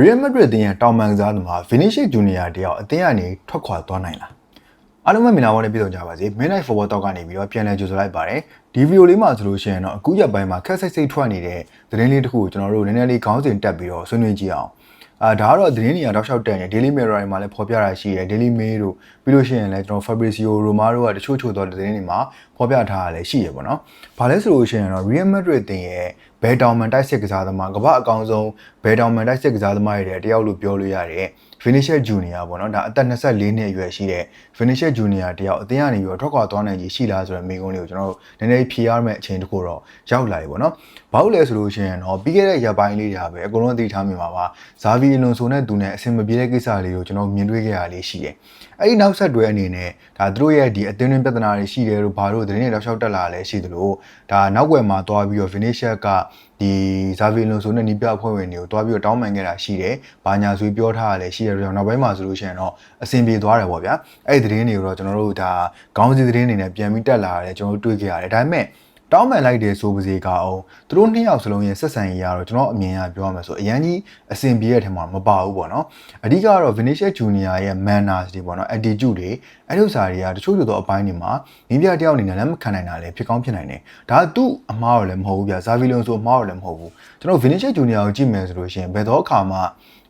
Real Madrid အသင်းရဲ့တောင်ပန်ကစားသမား Vinicius Junior တယောက်အသင်းကနေထွက်ခွာသွားနိုင်လားအားလုံးပဲမင်္ဂလာပါနဲ့ပြည်တော်ကြပါစေ Midnight Football Talk ကနေပြီးတော့ပြန်လည်ကြိုဆိုလိုက်ပါတယ်ဒီဗီဒီယိုလေးမှာဆိုလို့ရှိရင်တော့အခုရက်ပိုင်းမှာခက်စိတ်စိတ်ထွက်နေတဲ့သတင်းလေးတစ်ခုကိုကျွန်တော်တို့နည်းနည်းလေးခေါင်းစဉ်တက်ပြီးတော့ဆွေးနွေးကြည့်အောင် အာဒါကတော့သတင်းတွေကတော့ရှောက်တက်နေ Daily Mirror တွေမှာလည်းဖော်ပြတာရှိတယ် Daily Mail တို့ပြီးလို့ရှိရင်လည်းကျွန်တော် Fabrizio Romano ကတချို့ချို့သောသတင်းတွေမှာဖော်ပြထားတာလည်းရှိရပေါ့နော်။ဘာလဲဆိုလို့ရှိရင်တော့ Real Madrid တင်ရဲ့ဘယ်တောင်မန်တိုက်စစ်ကစားသမားကမ္ဘာအကောင်ဆုံးဘယ်တောင်မန်တိုက်စစ်ကစားသမားတွေတယောက်လို့ပြောလို့ရတယ်။ Vinicius Junior ပေါ့နော်ဒါအသက်24နှစ်အရွယ်ရှိတဲ့ Vinicius Junior တယောက်အသင်းကနေပြီးတော့ထွက်ခွာသွားနိုင်ကြီးရှိလားဆိုတဲ့မိကုန်းလေးကိုကျွန်တော်တို့နည်းနည်းဖြေရမယ့်အချိန်တခုတော့ရောက်လာပြီပေါ့နော်။ဘာလို့လဲဆိုလို့ရှိရင်တော့ပြီးခဲ့တဲ့ရက်ပိုင်းလေးတွေပဲအကုန်လုံးသိထားမိမှာပါ။ဇာဗီအလွန်ဆိုနဲ့သူနဲ့အဆင်မပြေတဲ့ကိစ္စလေးကိုကျွန်တော်မြင်တွေ့ခဲ့ရလေးရှိတယ်။အဲ့ဒီနောက်ဆက်တွဲအနေနဲ့ဒါသူတို့ရဲ့ဒီအသင်းတွင်းပြဿနာတွေရှိတယ်လို့ဘာလို့သတင်းတွေတောက်လျှောက်တက်လာလဲရှိသလိုဒါနောက်ွယ်မှာသွားပြီးတော့ Vinicius က ဒီဇာဗီလွန်ဆိုနဲ့နီးပြအဖွဲ့ဝင်တွေကိုတွားပြီးတော့တောင်းပန်ခဲ့တာရှိတယ်။ဘာညာဆိုပြောထားတာလည်းရှိတယ်ကြောင့်နောက်ပိုင်းမှာဆိုလို့ရှိရင်တော့အဆင်ပြေသွားတယ်ပေါ့ဗျာ။အဲ့ဒီသတင်းတွေကိုတော့ကျွန်တော်တို့ဒါခေါင်းစည်းသတင်းတွေနဲ့ပြန်ပြီးတက်လာတယ်ကျွန်တော်တို့တွေ့ခဲ့ရတယ်။ဒါပေမဲ့ တောင်းပန်လိုက်တယ်ဆိုပါစေကအောင်သူတို့နှစ်ယောက်စလုံးရဲ့ဆက်ဆံရေးရတော့ကျွန်တော်အမြင်အရပြောရမယ်ဆိုအရန်ကြီးအဆင်ပြေတဲ့ထင်မှာမပါဘူးပေါ့နော်အဓိကတော့ Vinicius Junior ရဲ့ manners တွေပေါ့နော် attitude တွေအဲ့လိုစာတွေကတချို့ချို့သောအပိုင်းတွေမှာနင်းပြတယောက်အနေနဲ့လက်မခံနိုင်တာလည်းဖြစ်ကောင်းဖြစ်နိုင်တယ်ဒါကသူ့အမားတော့လည်းမဟုတ်ဘူးဗျာဇာဗီလွန်ဆိုအမားတော့လည်းမဟုတ်ဘူးကျွန်တော် Vinicius Junior ကိုကြည့်မယ်ဆိုလို့ရှိရင်ဘယ်တော့အခါမှ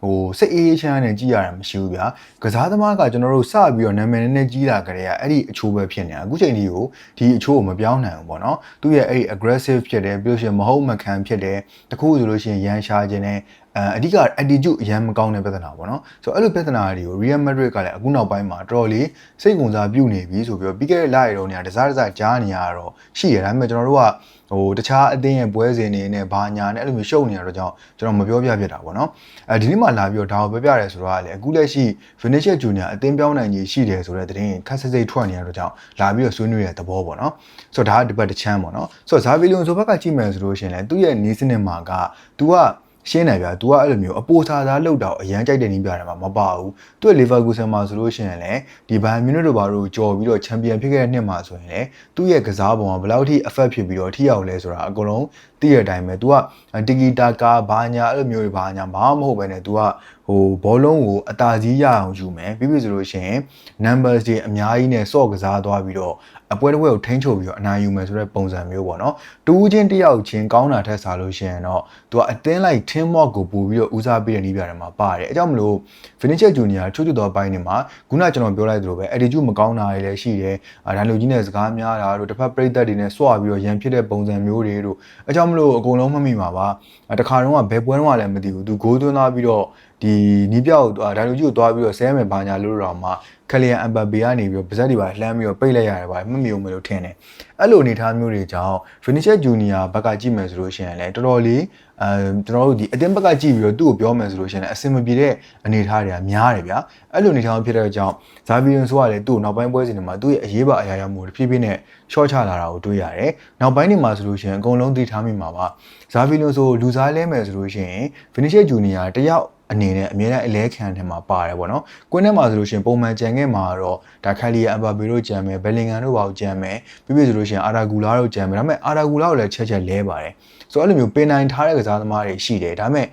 ဟိုစိတ်အေးအေးချမ်းနဲ့ကြည့်ရတာမရှိဘူးဗျာကစားသမားကကျွန်တော်တို့စပြီးတော့နာမည်နဲ့နဲ့ကြီးတာကြတဲ့အဲ့ဒီအချိုးပဲဖြစ်နေတာအခုချိန်ဒီကိုဒီအချိုးကိုမပြောင်းနိုင်ဘူးပေါ့နော်သူ့ရဲ့အဲ့ဒီ aggressive ဖြစ်တယ်ပြီးလို့ရှိရင်မဟုတ်မခံဖြစ်တယ်တခုဆိုလို့ရှိရင်ရန်ရှားခြင်းနဲ့ အဲအဓိက attitude အရန်မကောင်းတဲ့ပြဿနာပေါ့နော်ဆိုတော့အဲ့လိုပြဿနာတွေကို Real Madrid ကလည်းအခုနောက်ပိုင်းမှာတော်တော်လေးစိတ်ဝင်စားပြုနေပြီဆိုပြီးတော့ပြီးခဲ့တဲ့လရီတော့နေရာတစားတစားကြားနေရတော့ရှိရဒါပေမဲ့ကျွန်တော်တို့ကဟိုတခြားအသင်းရဲ့ပွဲစဉ်တွေနဲ့ဘာညာနဲ့အဲ့လိုမျိုးရှုပ်နေရတော့ကြောင့်ကျွန်တော်မပြောပြဖြစ်တာပေါ့နော်အဲဒီနေ့မှလာပြီးတော့ဒါကိုပြောပြရဲဆိုတော့လေအခုလက်ရှိ Vinicius Junior အသင်းပြောင်းနိုင်ကြီးရှိတယ်ဆိုတဲ့သတင်းခက်စစ်စိတ်ထွက်နေရတော့ကြောင့်လာပြီးတော့ဆွေးနွေးတဲ့သဘောပေါ့နော်ဆိုတော့ဒါကဒီဘက်တစ်ချမ်းပေါ့နော်ဆိုတော့ဇာဗီလွန်ဆိုဘက်ကကြည့်မယ်ဆိုလို့ရှိရင်လည်းသူ့ရဲ့နီးစနစ်မှာက तू က ရှင်းတယ်ဗျာ तू ကအဲ့လိုမျိုးအပိုစားသားလောက်တော့အရန်ကြိုက်တဲ့နည်းပြတယ်မှာမပါဘူးသူ့လီဗာပူးဆန်မှာဆိုလို့ရှိရင်လည်းဒီဘိုင်မြူနစ်တို့ဘာလို့ကြော်ပြီးတော့ချန်ပီယံဖြစ်ခဲ့တဲ့နှစ်မှာဆိုရင်လည်းသူ့ရဲ့ကစားပုံကဘယ်လောက်ထိ effect ဖြစ်ပြီးတော့ထိရောက်လဲဆိုတာအကုန်လုံးသိရတဲ့အတိုင်းပဲ तू ကတီဂီတာကာဘာညာအဲ့လိုမျိုးတွေဘာညာဘာမှမဟုတ်ပဲね तू က ဟိုဘောလုံးကိုအတာကြီးရအောင်ယူမယ်ပြီးပြီဆိုလို့ရှိရင် numbers တွေအများကြီးနဲ့စော့ကစားသွားပြီးတော့အပွဲတစ်ပွဲကိုထိန်းချုပ်ပြီးတော့အနိုင်ယူမယ်ဆိုတဲ့ပုံစံမျိုးပေါ့နော်တူးချင်းတယောက်ချင်းကောင်းတာထက်စားလို့ရှိရင်တော့ तू ကအတင်းလိုက် team work ကိုပို့ပြီးတော့ဦးစားပေးတဲ့နည်းပြတယ်မှာပါတယ်အဲကြောင့်မလို့ Vinicius Junior ချို့ချို့သောအပိုင်းတွေမှာခုနကျွန်တော်ပြောလိုက်သလိုပဲ attitude မကောင်းတာတွေလည်းရှိတယ်အဲဒါလိုကြီးနဲ့စကားများတာတို့တစ်ဖက်ပြိသက်တွေနဲ့စွာပြီးတော့ရန်ဖြစ်တဲ့ပုံစံမျိုးတွေတို့အဲကြောင့်မလို့အကုန်လုံးမမိပါပါတခါတော့ဘယ်ပွဲတော့လည်းမသိဘူး तू ဂိုးသွင်းသွားပြီးတော့ ဒီနီးပြောက်ဒါလိုကြီးကိုသွားပြီးတော့ဆဲမယ်ဘာညာလို့တော့မှ ခလီယန်အမ်ဘပေကနေပြီးတော့ပါဇက်တွေပါလှမ်းပြီးတော့ပိတ်လိုက်ရတယ်ဗျာမမြုံမလို့ထင်တယ်အဲ့လိုအနေထားမျိုးတွေကြောင့် Vinicius Junior ဘက်ကကြည့်မယ်ဆိုလို့ရှိရင်လည်းတော်တော်လေးအဲကျွန်တော်တို့ဒီအတင်းဘက်ကကြည့်ပြီးတော့သူ့ကိုပြောမယ်ဆိုလို့ရှိရင်လည်းအဆင်မပြေတဲ့အနေထားတွေကများတယ်ဗျာအဲ့လိုအနေထားဖြစ်တဲ့အကြောင်းဇာဗီယန်ဆိုကလည်းသူ့နောက်ပိုင်းပွဲစဉ်တွေမှာသူ့ရဲ့အရေးပါအရာရမှုတွေဖြည်းဖြည်းနဲ့ရှော့ချလာတာကိုတွေ့ရတယ်နောက်ပိုင်းတွေမှာဆိုလို့ရှိရင်အကုန်လုံးသိထားမိမှာပါဇာဗီယန်ဆိုလူစားလဲမယ်ဆိုလို့ရှိရင် Vinicius Junior တယောက်အနေနဲ့အမြဲတမ်းအလဲခံထဲမှာပါတယ်ပေါ့နော်။ကွင်းထဲမှာဆိုလို့ရှိရင်ပုံမှန်ကြံခဲ့မှာတော့ဒါခက်လီယာအမ်ဘာဘေတို့ကြံမယ်ဘယ်လင်ဂန်တို့ပါကြံမယ်ပြီးပြီဆိုလို့ရှိရင်အာရာဂူလာတို့ကြံမယ်ဒါပေမဲ့အာရာဂူလာကိုလည်းချက်ချက်လဲပါတယ်။ဆိုတော့အဲ့လိုမျိုးပင်နိုင်ထားတဲ့ကစားသမားတွေရှိတယ်ဒါပေမဲ့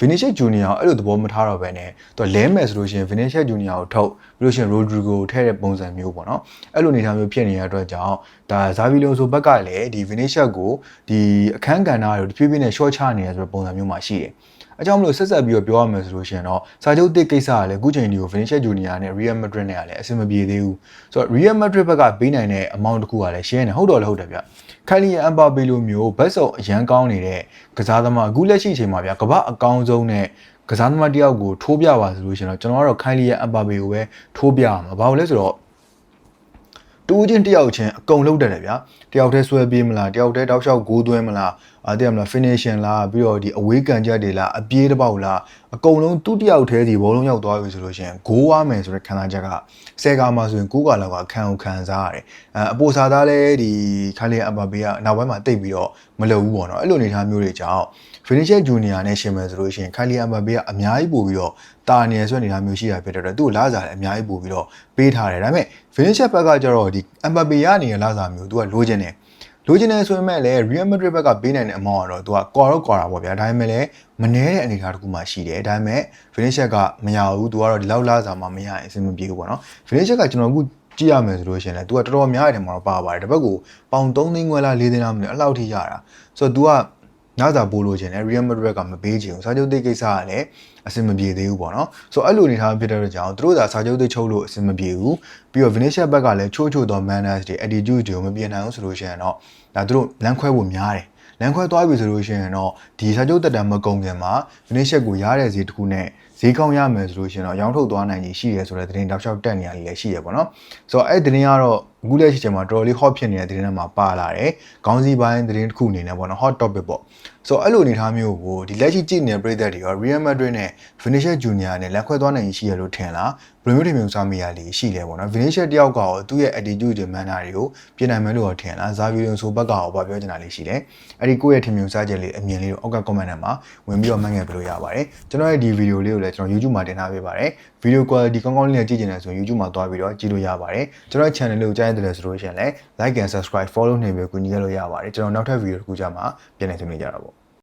Vinicius Junior ကိုအဲ့လိုသဘောမထားတော့ဘဲနဲ့သူလဲမယ်ဆိုလို့ရှိရင် Vinicius Junior ကိုထုတ်ပြီးလို့ရှိရင် Rodrigo ကိုထည့်တဲ့ပုံစံမျိုးပေါ့နော်အဲ့လိုအနေထားမျိုးဖြစ်နေတဲ့အတွက်ကြောင့်ဒါ Xavi Alonso ဘက်ကလည်းဒီ Vinicius ကိုဒီအခန်းကဏ္ဍတွေတဖြည်းဖြည်းနဲ့ short ချနေရဆိုတဲ့ပုံစံမျိုးမှာရှိတယ် အကြောင်းမလို့ဆက်ဆက်ပြီးတော့ပြောရမယ်ဆိုလို့ရှိရင်တော့စာချုပ်တစ်ကိစ္စကလည်းအခုချိန်ဒီကို Vinicius Junior နဲ့ Real Madrid နဲ့ကလည်းအဆင်မပြေသေးဘူးဆိုတော့ Real Madrid ဘက်ကပေးနိုင်တဲ့ amount တခုကလည်းရှင်းနေဟုတ်တော့လည်းဟုတ်တယ်ဗျခိုင်လီအမ်ဘာပေလိုမျိုးဘက်စုံအရန်ကောင်းနေတဲ့ကစားသမားအခုလက်ရှိအချိန်မှာဗျကမ္ဘာအကောင်းဆုံးနဲ့ကစားသမားတယောက်ကိုထိုးပြပါဆိုလို့ရှိရင်တော့ကျွန်တော်ကတော့ခိုင်လီအမ်ဘာပေကိုပဲထိုးပြရမှာဘာလို့လဲဆိုတော့တူးချင်းတယောက်ချင်းအကုန်လုံးတက်တယ်ဗျာတယောက်တည်းဆွဲပြေးမလားတယောက်တည်းတောက်လျှောက်ဂိုးသွင်းမလား အာတဲ့မလား finishing လားပြီးတော့ဒီအဝေးကန်ချက်တွေလားအပြေးတစ်ပေါက်လားအကုန်လုံးသူ့တယောက်တည်းဒီဘောလုံးရောက်သွားပြီဆိုလို့ရှိရင်ဂိုးဝါမယ်ဆိုတဲ့ခံစားချက်ကဆယ်ကာမှာဆိုရင်9ကာလောက်ကခံအောင်ခံစားရတယ်အအပိုစာသားလည်းဒီခိုင်လီအမ်ဘာဘေကနောက်ပိုင်းမှာတိတ်ပြီးတော့မလုပ်ဘူးပေါ့နော်အဲ့လိုအနေအထားမျိုးတွေကြောင့် Vinicius Junior နဲ့ရှင်မယ်ဆိုလို့ရှိရင်ခိုင်လီအမ်ဘာဘေကအများကြီးပို့ပြီးတော့တာနေဆွဲအနေအထားမျိုးရှိတာဖြစ်တဲ့အတွက်သူ့ကိုလာစားလည်းအများကြီးပို့ပြီးတော့ပေးထားတယ်ဒါပေမဲ့ Vinicius ဘက်ကကျတော့ဒီအမ်ဘာဘေရနေတဲ့လာစားမျိုးသူကလိုချင်တယ် လိုချင်တယ်ဆိုရင်မဲ့လည်း Real Madrid ဘက်ကပေးနိုင်တဲ့အမောင်းကတော့သူကကော်တော့ကော်တာပေါ့ဗျာဒါပေမဲ့လည်းမနှဲတဲ့အနေအထားတစ်ခုမှရှိတယ်ဒါပေမဲ့ Vinicius ကမရဘူးသူကတော့ဒီလောက်လာစားမှမရရင်အဆင်မပြေဘူးပေါ့နော် Vinicius ကကျွန်တော်အခုကြည့်ရမယ်ဆိုလို့ရှိရင်လည်း तू ကတော်တော်များတယ်မှာတော့ပါပါတယ်တစ်ပတ်ကိုပေါင်3သိန်းခွဲလား4သိန်းလားမသိဘူးအဲ့လောက်ထိရတာဆိုတော့ तू က နားစာပို့လို့ရှင်တယ် Real Madrid ကမပေးချင်ဘူးစာချုပ်တိတ်ကိစ္စကလည်းအဆင်မပြေသေးဘူးပေါ့နော်ဆိုတော့အဲ့လိုအနေထားဖြစ်တဲ့အတွက်ကြောင့်သူတို့သာစာချုပ်တိတ်ချုပ်လို့အဆင်မပြေဘူးပြီးတော့ Vinicius ဘက်ကလည်းချိုးချိုးသော manners တွေ attitude တွေကိုမပြင်နိုင်ဘူးဆိုလို့ရှိရင်တော့ဒါသူတို့လမ်းခွဲဖို့များတယ်လမ်းခွဲသွားပြီဆိုလို့ရှိရင်တော့ဒီစာချုပ်တက်တံမကုန်ခင်မှာ Vinicius ကိုရားတဲ့ဈေးတစ်ခုနဲ့ဈေးကောင်းရမယ်ဆိုလို့ရှိရင်တော့ရောင်းထုတ်သွားနိုင်ကြီးရှိရဲဆိုတဲ့သတင်းတောက်လျှောက်တက်နေရလေးလည်းရှိရပေါ့နော်ဆိုတော့အဲ့ဒီသတင်းကတော့အခုလက်ရှိချိန်မှာတော်တော်လေး hot ဖြစ်နေတဲ့သတင်းတွေမှာပါလာတယ်ခေါင်းစည်းပိုင်းသတင်းတစ်ခုအနေနဲ့ပေါ့နော် hot topic ပေါ့ဆိုတော့အဲ့လိုအနေအထားမျိုးကိုဒီလက်ရှိကြည့်နေတဲ့ပြည်သက်တွေရော Real Madrid နဲ့ Vinicius Junior နဲ့လက်ခွဲသွားနိုင်ရှိရလို့ထင်လားဘယ်လိုမျိုးထင်မျိုးစားမိရလေးရှိလဲပေါ့နော် Vinicius တယောက်ကရောသူ့ရဲ့ attitude တွေ manner တွေကိုပြင်နိုင်မယ်လို့ထင်လား Xavi ဆိုဘက်ကရောဗာပြောချင်တာလေးရှိတယ်အဲ့ဒီကိုယ့်ရဲ့ထင်မျိုးစားချက်လေးအမြင်လေးကိုအောက်က comment ထဲမှာဝင်ပြီးတော့မှတ်ငယ်ပြလို့ရပါတယ်ကျွန်တော်ရဲ့ဒီဗီဒီယိုလေးကိုလည်းကျွန်တော် YouTube မှာတင်ထားပေးပါတယ်ဗီဒီယို quality ကောင်းကောင်းလေးနဲ့ကြည့်ချင်တယ်ဆိုရင် YouTube မှာသွားပြီးတော့ကြည့်လို့ရပါတယ်ကျွန်တော်ရဲ့ channel လေးကိုကြားရတယ်ဆိုလို့ရှိရင်လည်း like and subscribe follow နေပြီးကူညီခဲ့လို့ရပါတယ်ကျွန်တော်နောက်ထပ်ဗီဒီယိုတစ်ခုကြမှာပြန်လည်ဆွေးနွေးကြတာပေါ့